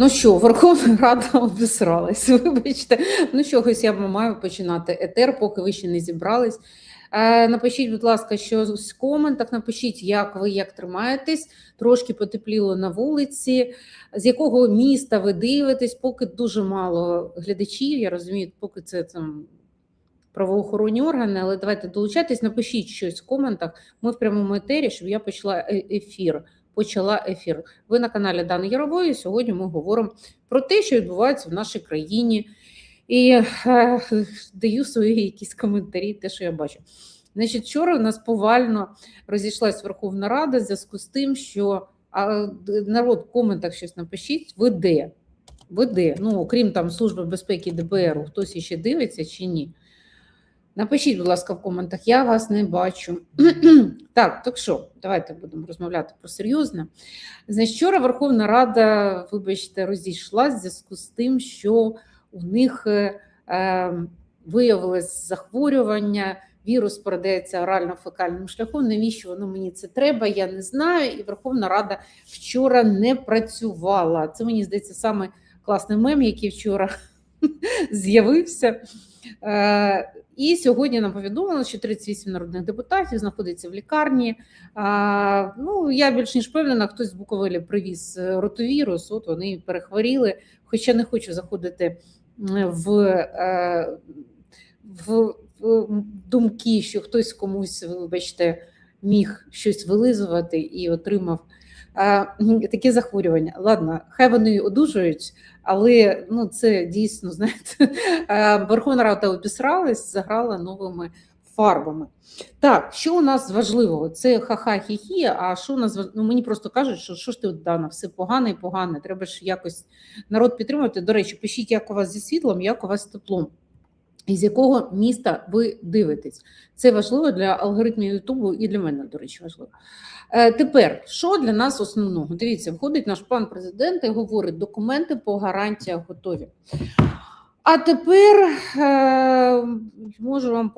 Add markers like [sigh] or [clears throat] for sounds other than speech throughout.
Ну що, Верховна Рада обісралась. [laughs] Вибачте, ну чогось я маю починати етер, поки ви ще не зібрались. Е, Напишіть, будь ласка, що в коментах. Напишіть, як ви як тримаєтесь. Трошки потепліло на вулиці, з якого міста ви дивитесь, поки дуже мало глядачів. Я розумію, поки це там правоохоронні органи, але давайте долучайтесь, напишіть щось в коментах. Ми в прямому етері, щоб я почала е- ефір. Почала ефір. Ви на каналі Дани Ярової. Сьогодні ми говоримо про те, що відбувається в нашій країні, і е, даю свої якісь коментарі, те, що я бачу. Значить, вчора у нас повально розійшлась Верховна Рада в зв'язку з тим, що а, народ в коментах щось напишіть, ви де? Ви де? Ну, окрім там Служби безпеки ДБР, хтось іще дивиться чи ні? Напишіть, будь ласка, в коментах, я вас не бачу. [clears throat] так, так що, давайте будемо розмовляти про серйозне. Значить, Верховна Рада, вибачте, розійшлась в зв'язку з тим, що у них е, е, виявилось захворювання, вірус передається орально-фекальним шляхом. Навіщо воно мені це треба? Я не знаю. І Верховна Рада вчора не працювала. Це мені здається саме класний мем, який вчора [laughs] з'явився. Е, і сьогодні нам повідомили, що 38 народних депутатів знаходиться в лікарні. А, ну, я більш ніж впевнена, хтось з Буковелі привіз е, ротовірус, от вони перехворіли. Хоча не хочу заходити е, в, в думки, що хтось комусь, вибачте, міг щось вилизувати і отримав е, таке захворювання. Ладно, хай вони одужують, але ну, це дійсно, [laughs] знаєте, е, Верховна Рада обісралась, заграла новими фарбами. Так, що у нас важливого? Це ха-ха-хі-хі, а що у нас ну, мені просто кажуть, що що ж ти Дана, все погане і погане, треба ж якось народ підтримувати. До речі, пишіть, як у вас зі світлом, як у вас з теплом. І з якого міста ви дивитесь? Це важливо для алгоритмів Ютубу і для мене, до речі, важливо. Е, тепер, що для нас основного? Дивіться, входить наш пан президент і говорить, документи по гарантіях готові. А тепер е, можу вам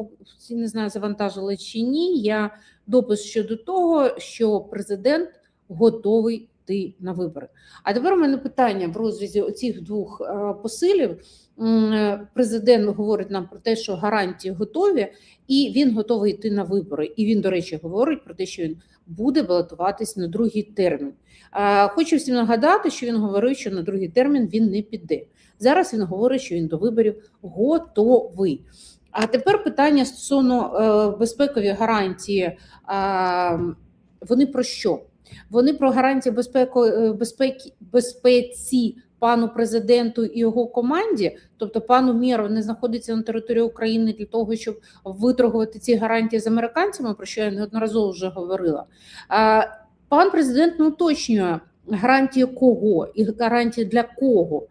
не знаю, завантажили чи ні. Я допис щодо того, що президент готовий йти на вибори. А тепер у мене питання в розрізі оцих двох е, посилів. Е, Президент говорить нам про те, що гарантії готові, і він готовий йти на вибори. І він, до речі, говорить про те, що він буде балотуватись на другий термін. Е, Хочу всім нагадати, що він говорив, що на другий термін він не піде. Зараз він говорить, що він до виборів готовий. А тепер питання стосовно безпекові гарантії. Е, вони про що? Вони про гарантії безпеки, е, безпеки, безпеці пану президенту і його команді, тобто пану Міру, не знаходиться на території України для того, щоб виторгувати ці гарантії з американцями, про що я неодноразово вже говорила. Пан президент не уточнює гарантії кого і гарантії для кого.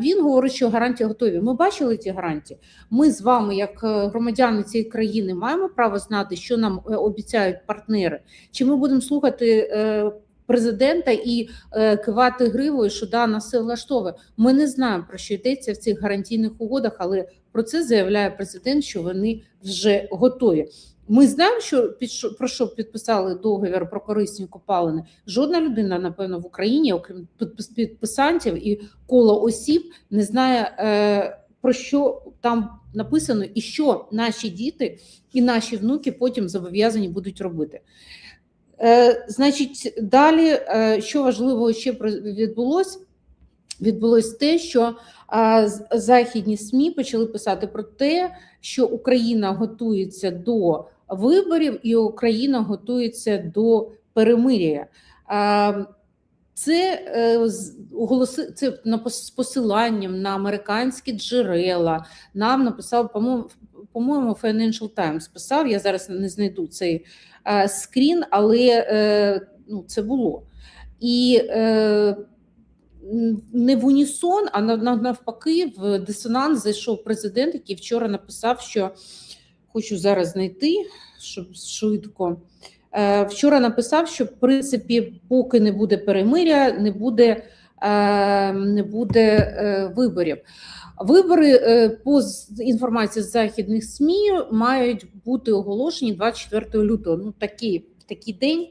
Він говорить, що гарантії готові. Ми бачили ці гарантії. Ми з вами, як е, громадяни цієї країни, маємо право знати, що нам е, обіцяють партнери. Чи ми будемо слухати е, президента і кивати гривою, що да, нас все влаштовує? Ми не знаємо про що йдеться в цих гарантійних угодах, але про це заявляє президент, що вони вже готові. Ми знаємо, що під про що підписали договір про корисні копалини. Жодна людина, напевно, в Україні, окрім підпис- підписантів і кола осіб, не знає е, про що там написано, і що наші діти і наші внуки потім зобов'язані будуть робити. Е, значить, далі, е, що важливо ще відбулось, відбулось те, що а, західні СМІ почали писати про те, що Україна готується до виборів і Україна готується до перемир'я. Це е, з- оголоси це з посиланням на американські джерела. Нам написав, по-моєму, Financial Times писав. Я зараз не знайду цей скрін, але е, ну, це було. І е, не в унісон, а на- на- навпаки, в дисонанс зайшов президент, який вчора написав, що хочу зараз знайти, щоб швидко. Е, Вчора написав, що в принципі, поки не буде перемиря, не буде, е, не буде е, виборів. Вибори по інформації з західних СМІ мають бути оголошені 24 лютого. Ну такий, такий день,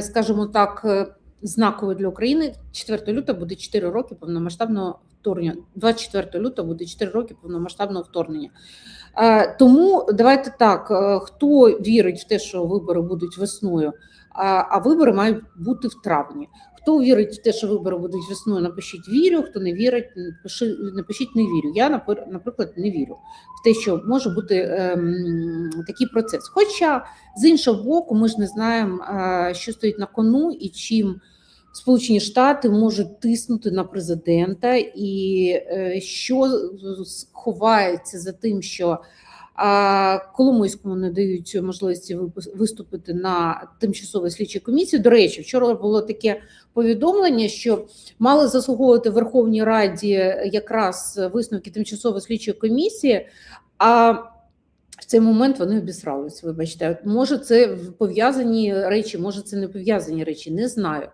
скажімо так, знаковий для України. 4 лютого буде 4 роки повномасштабного вторгнення. 24 лютого буде 4 роки повномасштабного вторгнення. Е, Тому давайте так: е, хто вірить в те, що вибори будуть весною, а, вибори мають бути в травні. Хто вірить в те, що вибори будуть весною, напишіть вірю. Хто не вірить, напиши, напишіть не вірю. Я наприклад не вірю в те, що може бути ем, такий процес. Хоча з іншого боку, ми ж не знаємо, е, що стоїть на кону і чим. Сполучені Штати можуть тиснути на президента, і е, що ховається за тим, що а, Коломойському не дають можливості виступити на тимчасовій слідчій комісії. До речі, вчора було таке повідомлення, що мали заслуговувати Верховній Раді якраз висновки тимчасової слідчої комісії. А в цей момент вони обісрались. Вибачте, може, це пов'язані речі, може, це не пов'язані речі. Не знаю.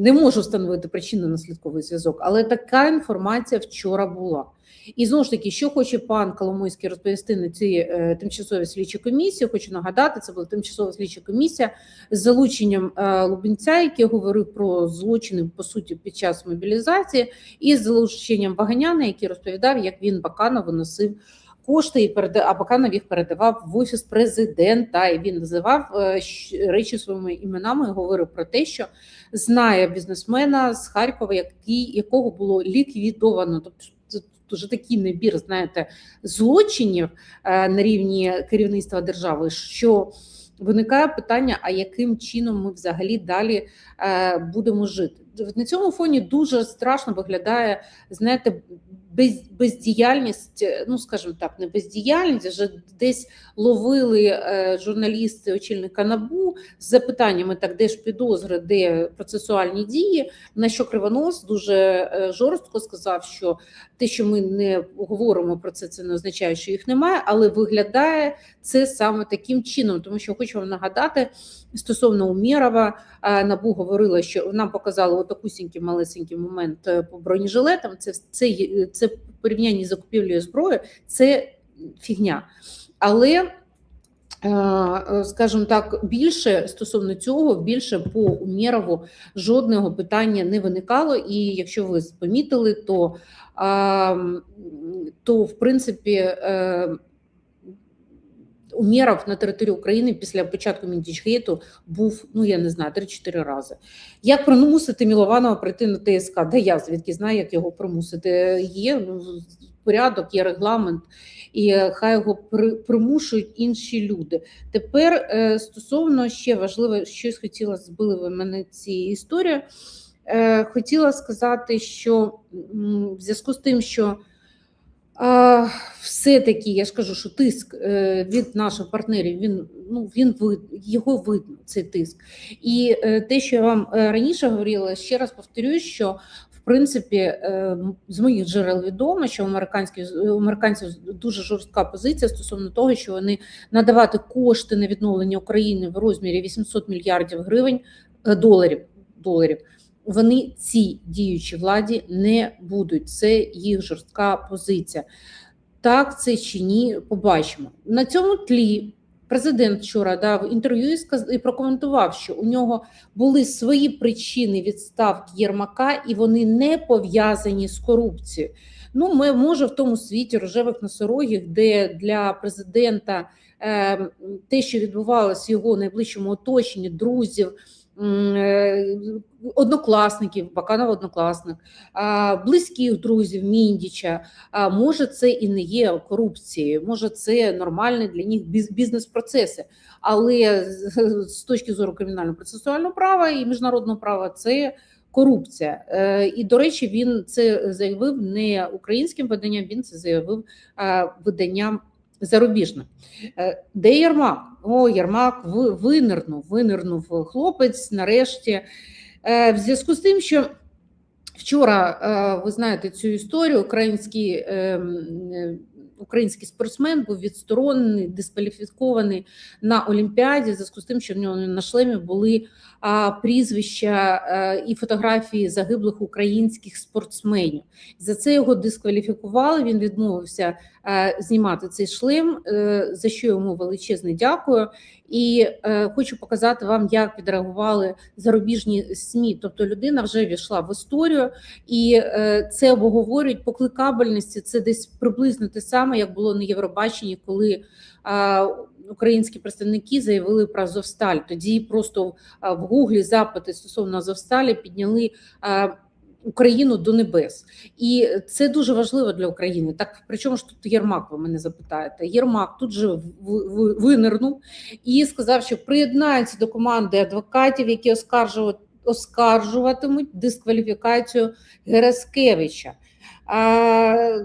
Не можу встановити причинно-наслідковий зв'язок, але така інформація вчора була. І знову ж таки, що хоче пан Коломойський розповісти на цій е, тимчасовій слідчій комісії, хочу нагадати, це була тимчасова слідча комісія з залученням е, Лубенця, який говорив про злочини по суті під час мобілізації, і з залученням Ваганяна, який розповідав, як він Баканов виносив кошти і переда... а Баканов їх передавав в офіс президента. І він називав е, речі своїми іменами і говорив про те, що знає бізнесмена з Харкова, який, якого було ліквідовано. Тобто дуже такий набір, знаєте, злочинів е, на рівні керівництва держави, що виникає питання: а яким чином ми взагалі далі е, будемо жити? На цьому фоні дуже страшно виглядає, знаєте, без, бездіяльність, е, ну скажімо так, не бездіяльність, вже десь ловили е, журналісти очільника НАБУ з запитаннями, так де ж підозри, де процесуальні дії. На що Кривонос дуже е, жорстко сказав, що те, що ми не говоримо про це, це не означає, що їх немає, але виглядає це саме таким чином, тому що хочу вам нагадати стосовно Умєрова, Набу говорила, що нам показали отакусінький малесенький момент по бронежилетам. Це це, це в порівнянні з закупівлею зброї, це фігня. Але е, е, скажімо так, більше стосовно цього, більше по Умєрову жодного питання не виникало. І якщо ви помітили, то, то в принципі. Умєров на території України після початку Міндічгейту був, ну я не знаю, 3-4 рази. Як примусити Мілованова прийти на ТСК? Де я звідки знаю, як його примусити? Є ну, порядок, є регламент, і е, хай його при- примушують інші люди. Тепер е, стосовно ще важливо, щось хотіла збили ви мене ці історії. Е, Хотіла сказати, що в зв'язку з тим, що все-таки я ж кажу, що тиск е, від наших партнерів він ну він вид, його видно, цей тиск. І е, те, що я вам е, раніше говорила, ще раз повторюю, що в принципі з моїх джерел відомо, що у американців дуже жорстка позиція стосовно того, що вони надавати кошти на відновлення України в розмірі 800 мільярдів гривень доларів доларів. Вони цій діючій владі не будуть. Це їх жорстка позиція. Так це чи ні, побачимо. На цьому тлі президент вчора дав інтерв'ю і сказ- і прокоментував, що у нього були свої причини відставки Єрмака, і вони не пов'язані з корупцією. Ну, ми може в тому світі рожевих носорогів, де для президента е, те, що відбувалося в його найближчому оточенні, друзів. Е, Однокласників, Баканов однокласник, близьких друзів Міндіча. Може, це і не є корупцією, може, це нормальні для них бізнес-процеси. Але з- точки зору кримінально-процесуального права і міжнародного права це корупція. Е, І, до речі, він це заявив не українським виданням, він це заявив виданням зарубіжним. Е, Де Єрмак? О, Єрмак винирнув, винирнув хлопець нарешті. Е, В зв'язку з тим, що вчора е, ви знаєте цю історію, український е, м, е, український спортсмен був відсторонений, дискваліфікований на Олімпіаді, в зв'язку з тим, що в нього на шлемі були а, прізвища е, і фотографії загиблих українських спортсменів. За це його дискваліфікували. Він відмовився е, знімати цей шлем, е, за що йому величезне дякую. І е, хочу показати вам, як відреагували зарубіжні СМІ. Тобто людина вже війшла в історію, і е, це обговорюють по кликабельності. Це десь приблизно те саме, як було на Євробаченні, коли е, українські представники заявили про Азовсталь. Тоді просто в Гуглі запити стосовно Азовсталі підняли. Е, Україну до небес, і це дуже важливо для України. Так причому ж тут Єрмак, ви мене запитаєте? Єрмак тут же винирнув і сказав, що приєднається до команди адвокатів, які оскаржувати оскаржуватимуть дискваліфікацію Гераскевича. А,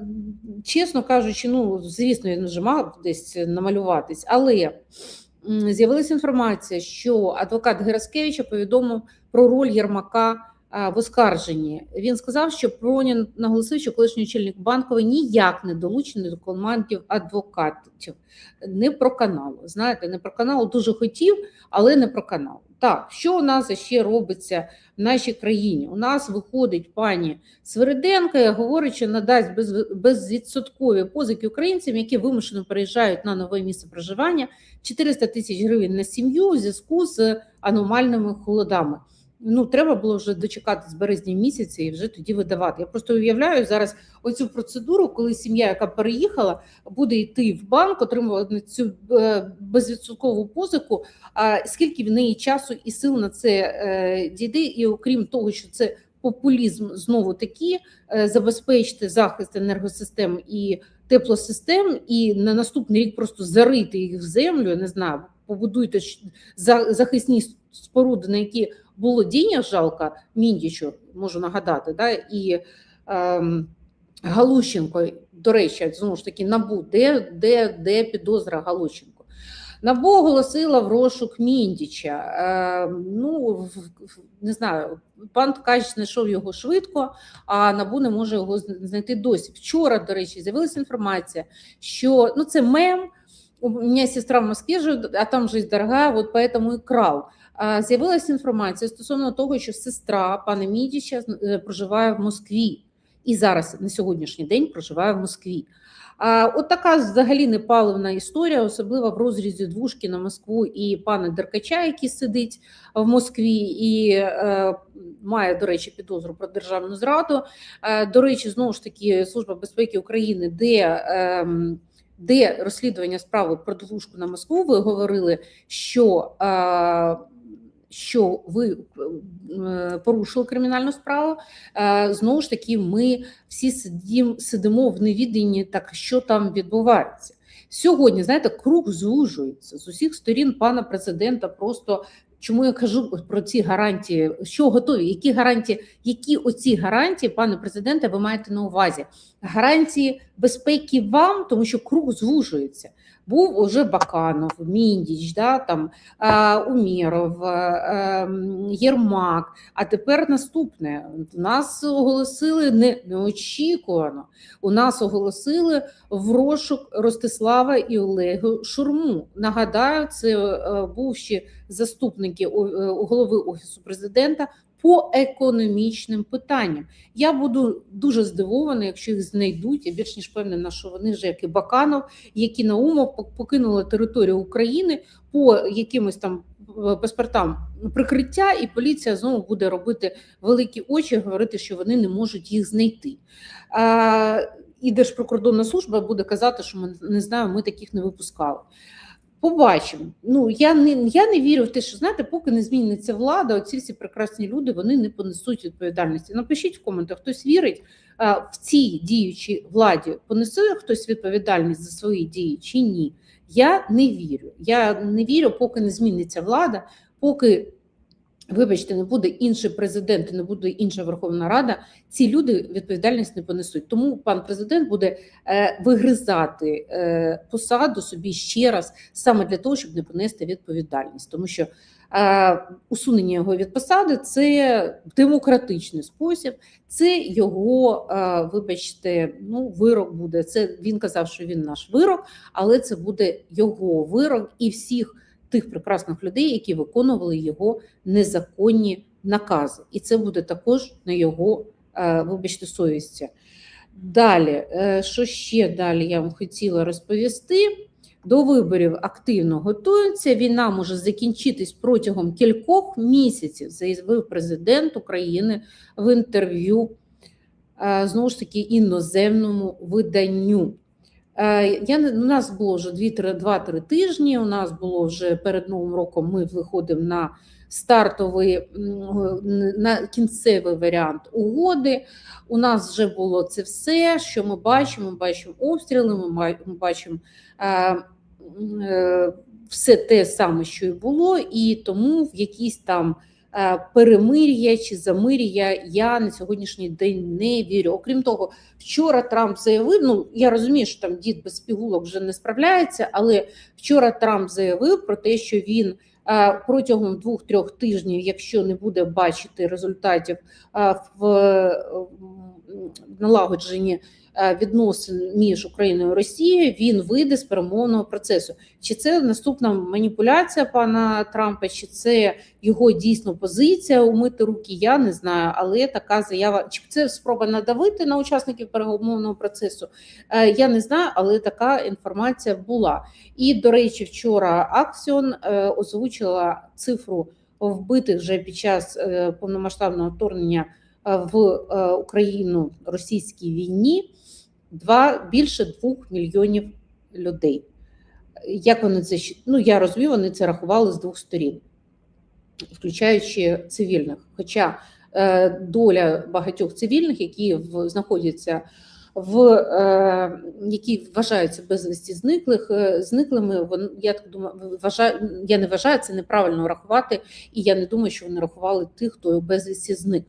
чесно кажучи, ну звісно, він вже мав десь намалюватись, але з'явилася інформація, що адвокат Гераскевича повідомив про роль Єрмака в оскарженні. Він сказав, що Пронін наголосив, що колишній очільник банковий ніяк не долучений до командів адвокатів. Не про канал. Знаєте, не про канал дуже хотів, але не про канал. Так, що у нас ще робиться в нашій країні? У нас виходить пані Свириденко, і говорить, що надасть без, безвідсоткові позики українцям, які вимушено переїжджають на нове місце проживання, 400 тисяч гривень на сім'ю у зв'язку з аномальними холодами. Ну, треба було вже дочекати з березня місяця і вже тоді видавати. Я просто уявляю зараз оцю процедуру, коли сім'я, яка переїхала, буде йти в банк, отримувати цю е, безвідсоткову позику. А скільки в неї часу і сил на це е, дійде, і окрім того, що це популізм знову таки е, забезпечити захист енергосистем і теплосистем, і на наступний рік просто зарити їх в землю. Не знаю, побудуйте за- захисні споруди, на які було діння жалко Міндічу, можу нагадати, да, і ем, Галущенко, до речі, знову ж таки, набу, де, де, де підозра Галущенко? Набу оголосила в розшук Міндіча. Е, ну, не знаю, пан Ткач знайшов його швидко, а Набу не може його знайти досі. Вчора, до речі, з'явилася інформація, що ну, це мем. У меня сестра в Москве живет, а там жизнь дорогая, вот поэтому и крал. З'явилася інформація стосовно того, що сестра пана Мідіча е, проживає в Москві і зараз на сьогоднішній день проживає в Москві. От така взагалі непаливна історія, особливо в розрізі двушки на Москву і пана Деркача, який сидить в Москві і е, має, до речі, підозру про державну зраду. Е, до речі, знову ж таки, Служба безпеки України, де ем, де розслідування справи про двушку на Москву, ви говорили, що, е, що ви е, порушили кримінальну справу. Е, знову ж таки, ми всі сидім, сидимо в невіденні, так що там відбувається. Сьогодні, знаєте, круг звужується з усіх сторін пана президента. Просто чому я кажу про ці гарантії, що готові, які гарантії, які оці гарантії, пане президенте, ви маєте на увазі? Гарантії безпеки вам, тому що круг звужується. Був уже Баканов, Міндіч, да, там, е, Умєров, е, ем, Єрмак. А тепер наступне: нас оголосили не, неочікувано. У нас оголосили в розшук Ростислава і Олегу Шурму. Нагадаю, це е, бувші заступники о- е, у голови офісу президента по економічним питанням. Я буду дуже здивована, якщо їх знайдуть. Я більш ніж певна, що вони вже як і Баканов, які Наумов пок- покинули територію України по якимось там е, паспортам прикриття, і поліція знову буде робити великі очі, говорити, що вони не можуть їх знайти. І Держприкордонна служба буде казати, що ми не знаємо, ми таких не випускали. Побачимо. Ну я не я не вірю в те, що знаєте, поки не зміниться влада, оці всі прекрасні люди вони не понесуть відповідальності. Напишіть в коментах, хтось вірить а, в цій діючій владі, понесе хтось відповідальність за свої дії чи ні. Я не вірю. Я не вірю, поки не зміниться влада, поки Вибачте, не буде інший президент, не буде інша Верховна Рада. Ці люди відповідальність не понесуть. Тому пан президент буде е, вигризати е, посаду собі ще раз саме для того, щоб не понести відповідальність, тому що е, усунення його від посади це демократичний спосіб, це його, вибачте, ну вирок буде. Це він казав, що він наш вирок, але це буде його вирок і всіх тих прекрасних людей, які виконували його незаконні накази, і це буде також на його, е, вибачте, совісті. Далі, е, що ще далі я вам хотіла розповісти? До виборів активно готуються. Війна може закінчитись протягом кількох місяців, заявив президент України в інтерв'ю е, знову ж таки іноземному виданню. Е, Я у нас було вже 2-3 тижні. У нас було вже перед новим роком. Ми виходимо на стартовий на кінцевий варіант угоди. У нас вже було це все, що ми бачимо. Ми бачимо обстріли. Ми бачимо е, е, все те саме, що і було, і тому в якісь там. Е, Перемир'я чи замир'я я на сьогоднішній день не вірю. Окрім того, Вчора Трамп заявив: ну я розумію, що там дід без пігулок вже не справляється, але вчора Трамп заявив про те, що він е, протягом двох-трьох тижнів, якщо не буде бачити результатів е, в налагодженні відносин між Україною і Росією, він вийде з перемовного процесу. Чи це наступна маніпуляція пана Трампа, чи це його дійсно позиція умити руки? Я не знаю, але така заява чи це спроба надавити на учасників перемовного процесу? Е, Я не знаю, але така інформація була. І до речі, вчора Аксіон е, озвучила цифру вбитих вже під час е, повномасштабного вторгнення е, в е, Україну російській війні. Два більше двох мільйонів людей. Як вони це ну я розумію, вони це рахували з двох сторін, включаючи цивільних. Хоча е, доля багатьох цивільних, які в, знаходяться в е, які вважаються безвісті зниклих, е, зниклими, вон, я так думаю, вважаю, я не вважаю це неправильно рахувати, і я не думаю, що вони рахували тих, хто безвісті зник.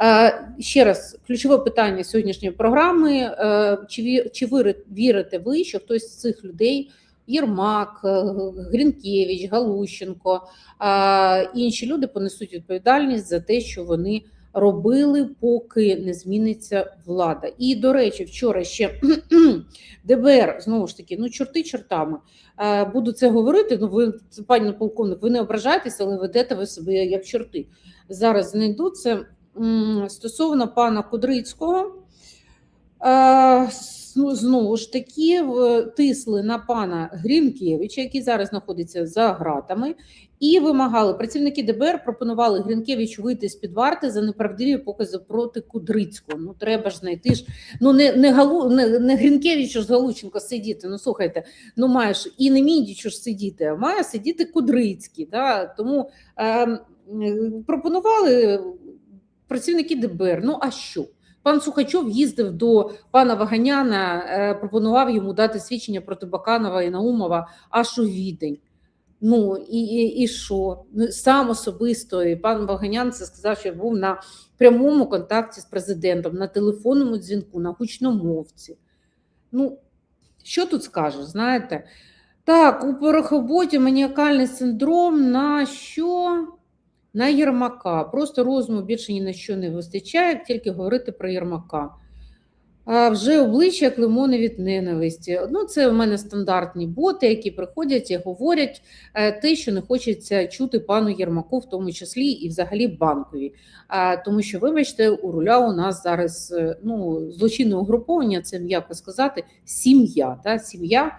Е, Ще раз, ключове питання сьогоднішньої програми: е, чи чи вірите ви, що хтось з цих людей? Єрмак, е, Грінкевич, Галущенко, інші люди понесуть відповідальність за те, що вони робили, поки не зміниться влада. І до речі, вчора ще [clears throat] ДБР знову ж таки, ну чорти чортами. Буду це говорити. Ну ви, пані полковник, ви не ображаєтеся, але ведете ви себе як чорти. Зараз знайду це стосовно пана Кудрицького. Е, Знову ж таки, тисли на пана Грінкевича, який зараз знаходиться за гратами, і вимагали працівники ДБР пропонували Грінкевичу вийти з під варти за неправдиві покази проти Кудрицького. Ну треба ж знайти ж. Ну не не Галу не, не Грінкевичу з Галученко сидіти. Ну слухайте, ну маєш і не Міндічу ж сидіти, а має сидіти Кудрицький. Да? Тому е, пропонували працівники ДБР. Ну а що? Пан Сухачов їздив до пана Ваганяна, е, пропонував йому дати свідчення проти Баканова і Наумова аж у відень. Ну і, і, і що? Ну, Сам особисто і пан Ваганян це сказав, що був на прямому контакті з президентом, на телефонному дзвінку, на гучномовці. Ну, що тут скажеш, знаєте? Так, у порохоботі маніакальний синдром на що? На Єрмака. Просто розуму більше ні на що не вистачає, тільки говорити про Єрмака. А вже обличчя як лимони від ненависті. Ну, це в мене стандартні боти, які приходять і говорять е, те, що не хочеться чути пану Єрмаку, в тому числі і взагалі банкові. А, тому що, вибачте, у руля у нас зараз е, ну, злочинне угруповання, це м'яко сказати, сім'я. Сім'я.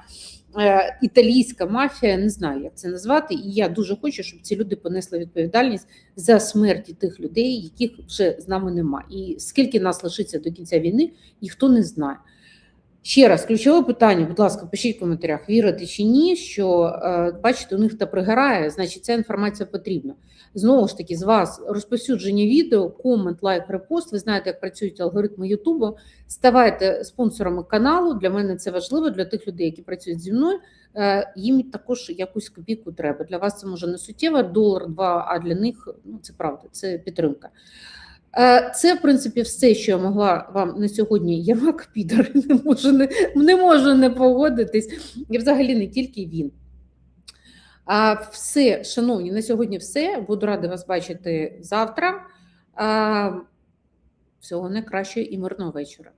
Е, Італійська мафія, не знаю, як це назвати, і я дуже хочу, щоб ці люди понесли відповідальність за смерті тих людей, яких вже з нами немає. І скільки нас лишиться до кінця війни, ніхто не знає. Ще раз, ключове питання, будь ласка, пишіть в коментарях, вірите чи ні, що е, бачите, у них та пригорає, значить, ця інформація потрібна. Знову ж таки, з вас розповсюдження відео, комент, лайк, репост. Ви знаєте, як працюють алгоритми Ютубу. Ставайте спонсорами каналу. Для мене це важливо для тих людей, які працюють зі мною. Е, Їм також якусь копійку треба. Для вас це може не суттєво, долар, два, а для них ну це правда, це підтримка. Е, Це, в принципі, все, що я могла вам на сьогодні. Ярмак Підер [laughs] не можу не, не можу не погодитись. І взагалі не тільки він. А все, шановні, на сьогодні все. Буду рада вас бачити завтра. А, Всього найкращого і мирного вечора.